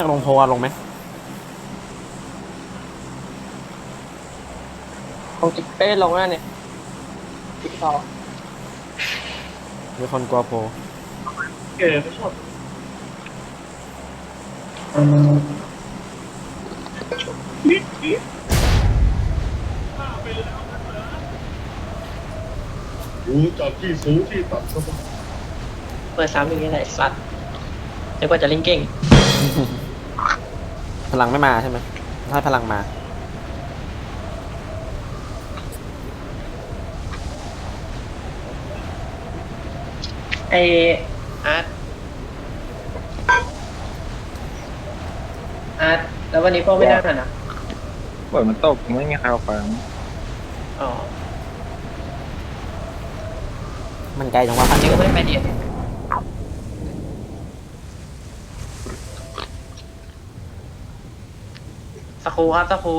อยากลงโพลอะลงไหมลงจิ๊กเอ้ยลงนั่นเนี่ยจิ๊กซอว์มีคนกลัวโพลเออไม่ชอบดูจากที่สูงที่ต่ำก็ต้อง เปิดซ้ำอย่างนี้แหละไอ้สัตว์นึกว่าจะเล่นเก่ง พลังไม่มาใช่ไหมถ้าพลังมา ไออาร์ตอาร์ตแล้ววันนี้พ่อไม่นั่งอะนะฝนมันตกไม่มีใครออกไปอ๋อมันไกลจังวะอันนี้ก็ไม่ได้ไปเดียสกค รูครับสกครู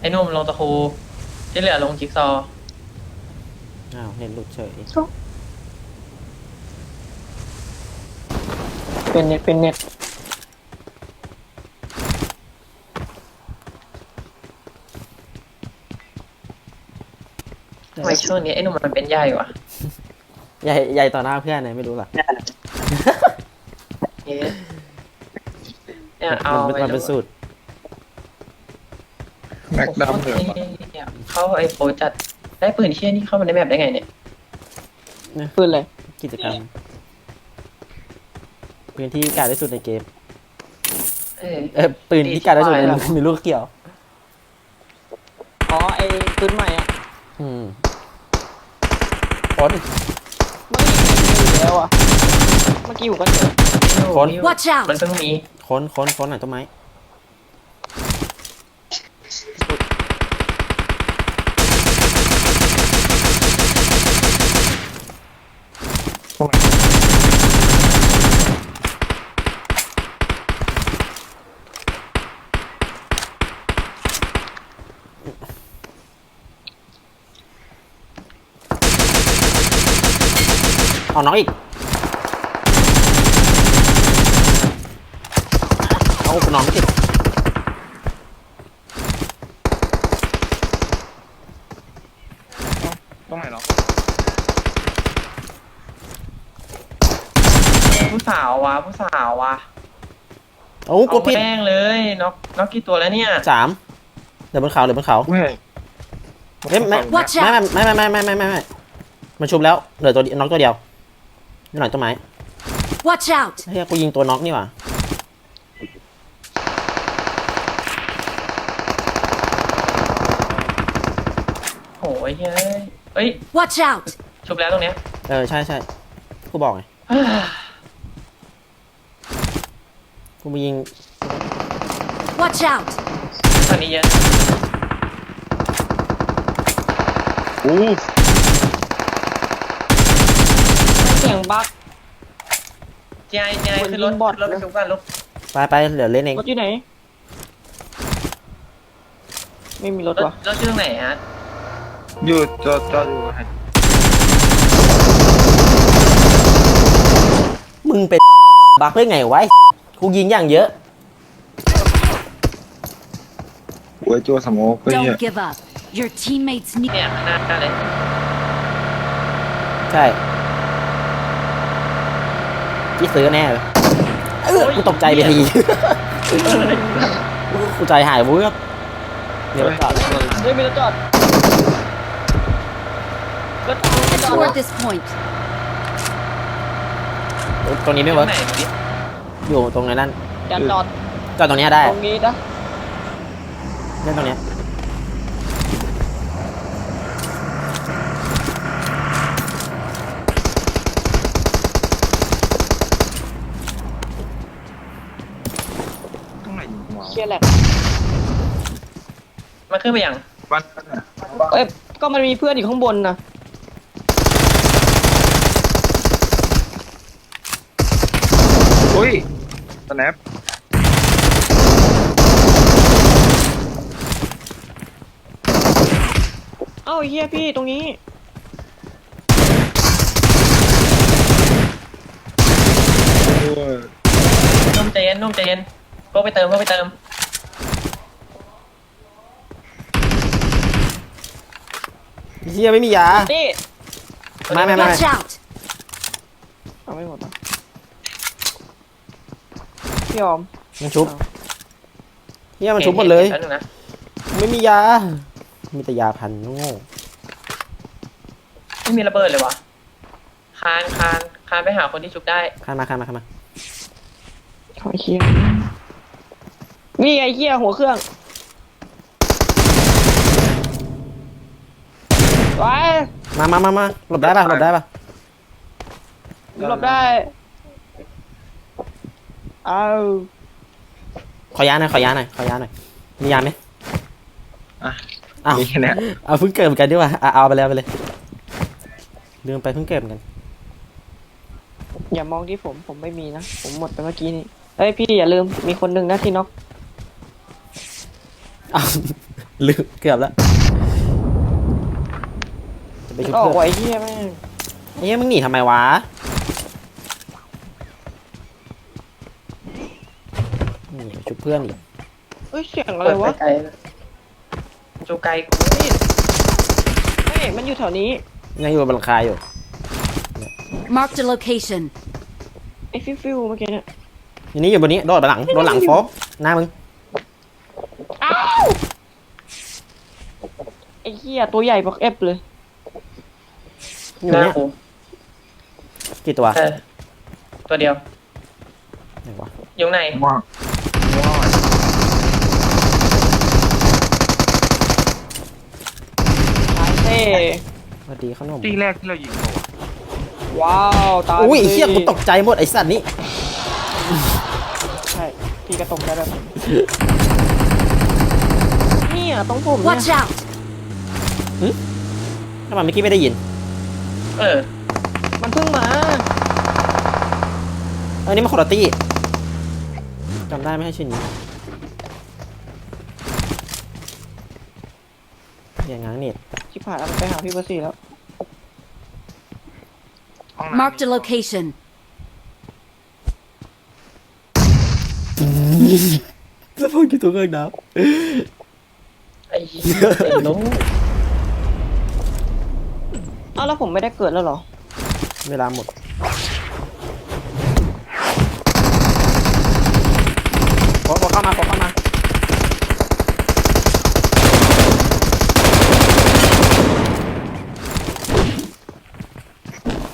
ไอ้หนุ่มลงสกครูที่เหลือลงจิ๊กซอว์อ้าวเน็ตหลุดเฉยเป็นเน็ตเป็นเน็ตทำไมช่วงนี้ไอ้หนุ่มมันเป็นใหญ่วะใหญ่ใหญ่ต่อหน้าเพื่อนเลยไม่รู้หรอเอ๊ะเนี่ยเอามันไปมันเป็นสูตร แม็กดำเหลืองเนี่ยเข้าไอโฟจัดได้ปืนเชี่ยนี่เข้ามาในแมปได้ไงเนี่ยนะปืนเลยกิจกรรม ปืนที่กาดที่สุดในเกม เออ เออปืนที่กาดที่สุดในดีชิบหายแล้ว มีลูกเกี่ยว อ๋อไอปืนใหม่อะอืมคนไม่มีแล้วอะเมื่อกี้อยู่ก็เจอคน Watch out มันเพิ่งมีคนคนคนหน่อยต้นไม้ เอาน้องอีกเอาน้องไม่ติดตรงไหนเนาะผู้สาววะผู้สาววะโอ้กดผิดเอาแม่งเลยน็อกน็อกกี่ตัวแล้วเนี่ยสามเดี๋ยวบนเขาเดี๋ยวบนเขาเว้ยเอ้ยไม่ Watch ไม่ out ไม่ไม่ไม่ไม่ไม่ไม่ไม่มันชุบแล้วเหลือตัวเดียวน็อกตัวเดียว นี่หน่อยต้นไม้ Watch out! เฮ้ยกูยิงตัวน็อกนี่หว่าโอ้ยเฮ้ยเฮ้ย Watch out! ชุบแล้วตรงเนี้ยเออ ใช่ใช่กูบอกไงเฮ้ยกูไปยิง Watch out! ตอนนี้เยอะอู้ เสียงบั๊ก เจไอเจไอคนขึ้นรถยิงบอทขึ้นรถไปชุบกันลูกไปไปเหลือเล่นเองรถอยู่ไหน ไม่มีรถรถวะรถชื่อตรงไหนฮะอยู่จอดจอดอยู่ให้มึงเป็นบักได้ไงวะไอ้กูยิงอย่างเยอะหัวจัวสโมกไปเหี้ย Don't give up. Your teammates need เนี่ยข้างหน้าเลย ใช่ ที่ซื้อแน่เลยเออกูตกใจไปทีกูใจหายเวือบเดี๋ยวก่อนเฮ้ยมีรถจอดรถจอดรถจอด toward this point. ตรงนี้ไม่เวิร์กไหนดิอยู่ตรงนั้นอย่าจอดก็ตรงเนี้ยได้ ตรงนี้นะเล่นตรงเนี้ย ตรงไหนยิงหัว เชียร์แหลกมันขึ้นไปยังบ้านนั่นน่ะเอ้ยก็มันมีเพื่อนอยู่ข้างบนนะอุ้ยสแนปเอ้าไอ้เฮียพี่ตรงนี้ โอ้ยนุ่มใจเย็นนุ่มใจเย็นพวกไปเติมพวกไปเติม ฮียไม่มียา นี่ไม่ไม่ไม่ Watch out! เอาไม่หมดนะพี่ออมมันชุบเฮียมันชุบหมดเลยแป๊บนึงนะไม่มียา มีแต่ยาพันโง่ไม่มีระเบิดเลยวะคานคานคานไปหาคนที่ชุบได้ข้ามมาข้ามมาข้ามมาขอไอ้เคียนี่ไอ้เคียหัวเครื่อง ไว้มามามามาหลบได้ปะหลบได้ปะหลบได้เอาขอยาหน่อยขอยาหน่อยขอยาหน่อยมียาไหมอะอ้าวมีเนี่ยเอาเพิ่งเกิดเหมือนกันดีกว่าอะเอาไปแล้วไปเลยลืมไปเพิ่งเกิดเหมือนกันอย่ามองที่ผมผมไม่มีนะ ผมหมดไปเมื่อกี้นี่เฮ้ยพี่อย่าลืมมีคนหนึ่งนะที่น็อกอ้าวลืมเกือบแล้วจะ ไปชุบออกเพื่อนไว้เฮียแม่งเฮ้ยมึงหนีทำไมวะนี่ไปชุบเพื่อนอีกเฮ้ยเสียงอะไรวะไกลๆนะจูไกลกูเฮ้ยมันอยู่แถวนี้ยังอยู่บนหลังคาอยู่ Marked a location. ไอ้ฟิวฟิวเมื่อกี้เนี่ยอยู่นี่อยู่บนนี้โดดไปหลังโดดหลังโฟกหน้ามึงอ้าวไอ้เหี้ยตัวใหญ่บักเอฟเลย อยู่หน้าเนี่ยกูกี่ตัวเออตัวเดียวไหนวะอยู่ไหนว่างว่างตายเต้สวัสดีขนมตีแรกที่เรายิงเขาอะว้าวตายอุ้ยสิเฮียกูตกใจหมดไอ้สัตว์นี่ใช่พี่กระตกได้แบบเนี่ยต้องผมเนี่ย Watch out! ทำไมเมื่อกี้ไม่ได้ยิน เออ มันเพิ่งมา เออนี่มันคอร์ตี้จำได้ไม่ให้ชื่อนี้อย่างงั้นนี่ชิบหายแล้วมันไปหาพี่เบอร์สี่แล้ว ห้องน้ำ Marked a location. แล้วพูดกี่ตัวเกินน้ไอ้เหี้ยไอ้ลูกอ้าว แล้วผมไม่ได้เกิดแล้วเหรอำเวลาหมดโฟกโฟกเข้ามาโฟกเข้ามา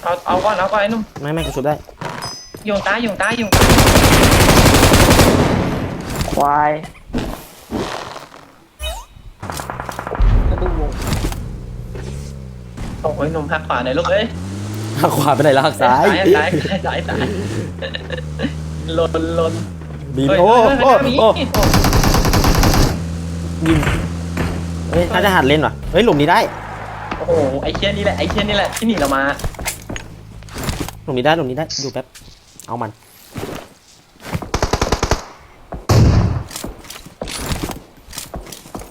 เอาเอาก่อนเอาก่อนไอ้หนุ่มไม่ไม่กูชุบได้ โยงตายโยงตายโยงตายควาย อ้ยหนุ่มหักขวาหน่อยลูกเอ้ยหักขวาไปไหนแล้วหักซ้ายซ้ายซ้ายซ้ายซ้ายหล่นหล่นบินเฮ้ยโอ้เฮ้ยโอ้เฮ้ยโอ้เฮ้ยยิงเฮ้ยน่าจะหัดเล่นว่ะเฮ้ยหลุมนี้ได้ โอ้โหไอ้เชี่ยนี่แหละไอ้เชี่ยนี่แหละที่หนีเรามาหลุมนี้ได้หลุมนี้ได้ดูแป๊บเอามัน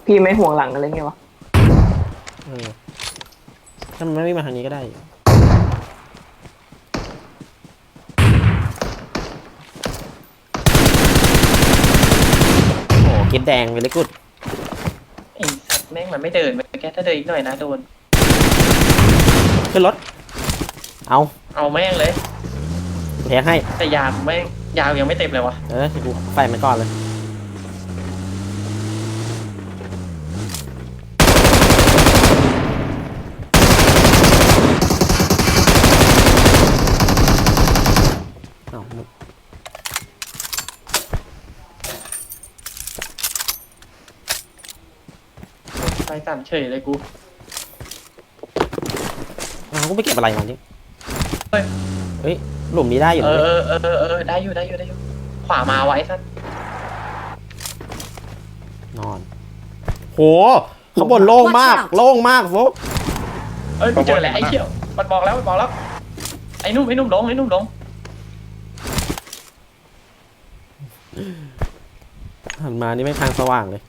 พี่ไม่ห่วงหลังอะไรเงี้ยวะเออ ถ้ามันไม่วิ่งมาทางนี้ก็ได้ โอ้โหกินแดงไปเลยกุดไอ้สัตว์แม่งมันไม่เดินมันแค่ถ้าเดินอีกหน่อยนะโดน ขึ้นรถ เอาเอาแม่งเลย แทงให้ แต่ยามแม่งยาวยังไม่เต็มเลยวะ เออกูไฟมันก่อนเลย เอาหมด ไฟสั่นเฉยเลยกูเอากูไปเก็บอะไรมาดิเฮ้ย เฮ้ยหลุมนี้ได้อยู่เอนะอเว้ยเออเออเออได้อยู่ได้อยู่ได้อยู่ ขวามาไว้สัตว์นอน โหข้างบนโล่งมาก Watch out โล่งมากโฟกเอ้ยไม่เจอแหละไอ้เชี่ยวมันบอกแล้วมันบอกแล้วไอ้นุ่มไอ้นุ่มลงไอ้นุ่มลงหันมานี่ไม่ทางสว่างเลย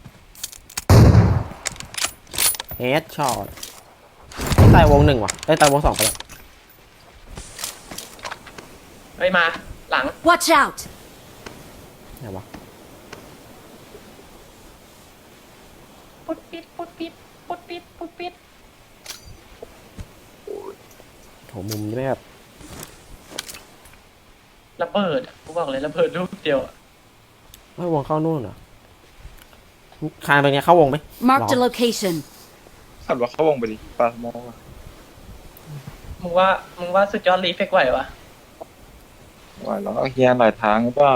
เฮดช็อตได้ตายวงหนึ่งว่ะได้ตายวงสองไปแล้วเฮ้ยมา หลัง Watch out! ไหนวะปุ๊บปิดปุ๊บปิดปุ๊บปิดปุ๊บปิดโถมุมนี่แบบระเบิดกูบอกเลยระเบิดลูกเดียวไม่วงเข้านู่นเหรอคานไปเนี้ยเข้าวงไหม Marked ห location. ขับรถเข้าวงไปดิปลาโมองอะมึงว่ามึงว่าสุดยอดรีเฟกไหววะว่าแล้วเอาเฮียหลายทางหรือเปล่า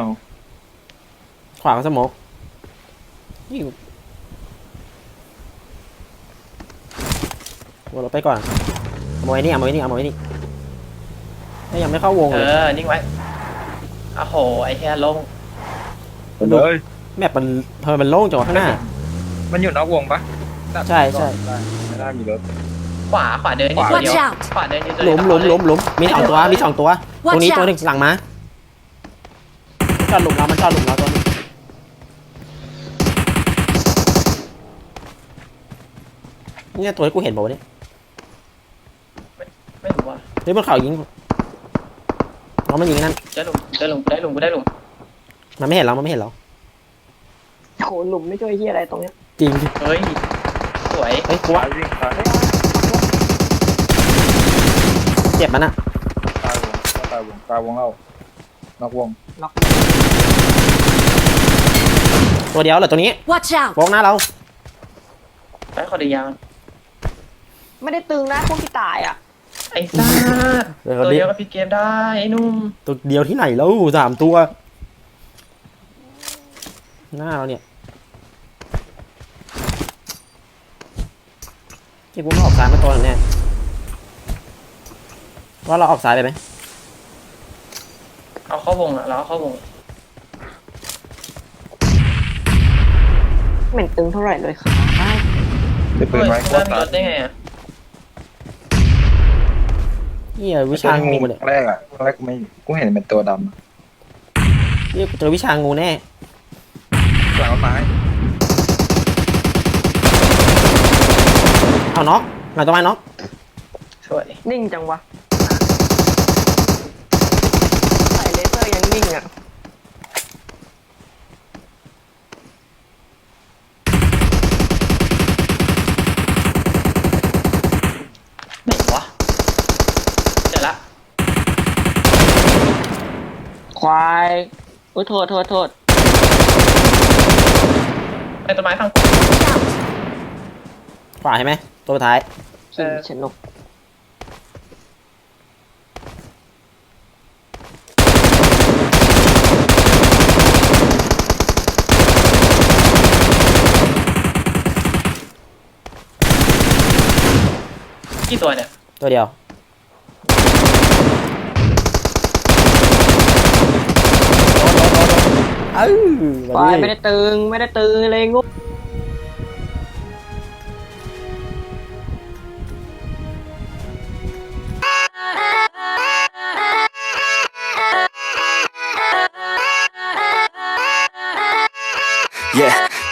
ขวาก็สโมกยิงวนรถไปก่อนเอามาไว้นี่เอามาไว้นี่เอามาไว้นี่เอ้ยยังไม่เข้าวงเอเลย อนิ่งไว้โอ้โหไอ้แค่ลงไปเลย แมปมันทำไมมันโล่งจังวะข้างหน้า มันอยู่นอกวงปะ ใช่ใช่ไม่ได้มีรถ ขวาขวาเดินอยู่ตัวเดียว Watch out ขวาเดินอยู่ตัวหเดีลุยวมหลุมหลุมหลุมมีสองตัวมีสองตัวตรงนี้ Watch ตัวหนึ่ out! งหลังมาจอดหลุมเรามันจอดหลุมเราตัวหนึงเนี่ยตัวที่กูเห็นบอกว่าวะเนี่ยไม่รู้ว่าเฮ้ยบนเขายิงเรามันยิงนั่นได้หลุมได้หลุมได้หลุมกูได้หลุมมันไม่เห็นเรามันไม่เห็นเราโหหลุมไม่ช่วยเฮียอะไรตรงเนี้ยจริงเฮ้ยส วยเฮ้ยกูว่าซ้ายวิ่งซ้ายเจ็บมันอะตายวงตายวงตายวงเล่านอกวงล็อกตัวเดียวเหรอตัวนี้ Watch out! วงหน้าเราไปขอดูยางไม่ได้ตึงนะพวกที่ตายอะไอ้ซ่าเดี๋ยวตัวเดีเดียยววกับพี่เกมได้ไอ้นุ่มตัวเดียวที่ไหนแล้วสามตัว หน้าเราเนี่ย ที่กูไม่ออกซ้ายมาตัวหนึงแน่ว่าเราออกซ้ายไปไหมเอาเข้าวงอะเราเอาเข้าวงเหม็นตึงเท่าไหร่เลยค่ะได้ปืเฮ้นยไว้เริ่มมีรถได้ไงอะเฮียวิชางูมาเนี่ยแรกอะแรกกูไม่กูเห็นเป็นตัวดเฮียกูเจอวิชางูแน่ำหลังต้นไม้ เอาน็อกหลังต้นไม้น็อกสวยนิ่งจังวะใส่เลเซอร์ยังนิ่งอะไหนวะเจอละควายโอ้ยโทษโทษโทษไอ้ต้นไม้ข้างกูขวาใช่ไหม ตัวสุดท้ายขี่ชนกกี่ตัวเนี่ยตัวเดียว เอ้าควายไม่ได้ตึง ไม่ได้ตึงเลยงู